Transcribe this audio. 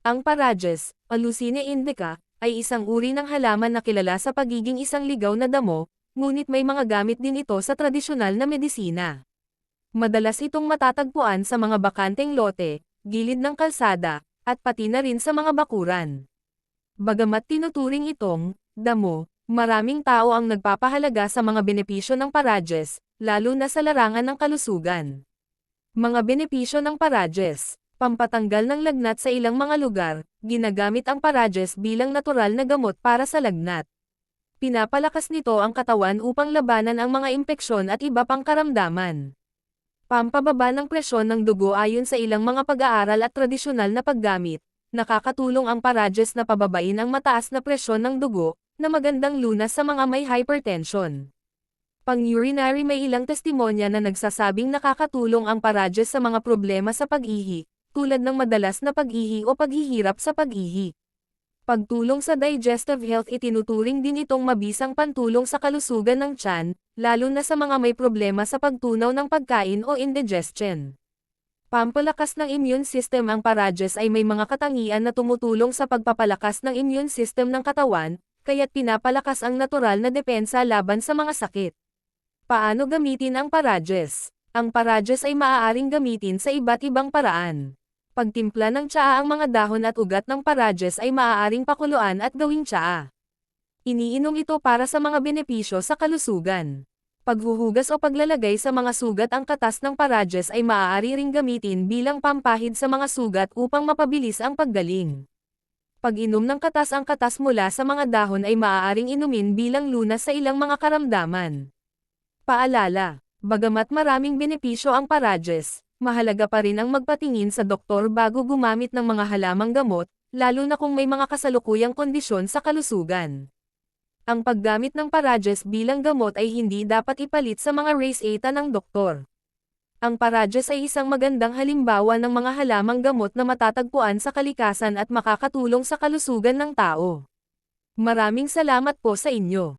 Ang Parages, o Lucine indica, ay isang uri ng halaman na kilala sa pagiging isang ligaw na damo, ngunit may mga gamit din ito sa tradisyonal na medisina. Madalas itong matatagpuan sa mga bakanteng lote, gilid ng kalsada, at pati na rin sa mga bakuran. Bagamat tinuturing itong damo, maraming tao ang nagpapahalaga sa mga benepisyo ng Parages, lalo na sa larangan ng kalusugan. Mga benepisyo ng Parages Pampatanggal ng lagnat sa ilang mga lugar, ginagamit ang Parages bilang natural na gamot para sa lagnat. Pinapalakas nito ang katawan upang labanan ang mga impeksyon at iba pang karamdaman. Pampababa ng presyon ng dugo ayon sa ilang mga pag-aaral at tradisyonal na paggamit, nakakatulong ang Parages na pababain ang mataas na presyon ng dugo, na magandang lunas sa mga may hypertension. Pang-urinary may ilang testimonya na nagsasabing nakakatulong ang Parages sa mga problema sa pag-ihi, tulad ng madalas na pag-ihi o paghihirap sa pag-ihi. Pagtulong sa digestive health itinuturing din itong mabisang pantulong sa kalusugan ng tiyan, lalo na sa mga may problema sa pagtunaw ng pagkain o indigestion. Pampalakas ng immune system ang Parages ay may mga katangian na tumutulong sa pagpapalakas ng immune system ng katawan, kaya't pinapalakas ang natural na depensa laban sa mga sakit. Paano gamitin ang Parages? Ang Parages ay maaaring gamitin sa iba't ibang paraan. Pagtimpla ng tsaa ang mga dahon at ugat ng Parages ay maaaring pakuluan at gawing tsaa. Iniinom ito para sa mga benepisyo sa kalusugan. Paghuhugas o paglalagay sa mga sugat ang katas ng Parages ay maaari ring gamitin bilang pampahid sa mga sugat upang mapabilis ang paggaling. Pag-inom ng katas ang katas mula sa mga dahon ay maaaring inumin bilang lunas sa ilang mga karamdaman. Paalala, bagamat maraming benepisyo ang Parages, mahalaga pa rin ang magpatingin sa doktor bago gumamit ng mga halamang gamot, lalo na kung may mga kasalukuyang kondisyon sa kalusugan. Ang paggamit ng Parages bilang gamot ay hindi dapat ipalit sa mga race eta ng doktor. Ang Parages ay isang magandang halimbawa ng mga halamang gamot na matatagpuan sa kalikasan at makakatulong sa kalusugan ng tao. Maraming salamat po sa inyo.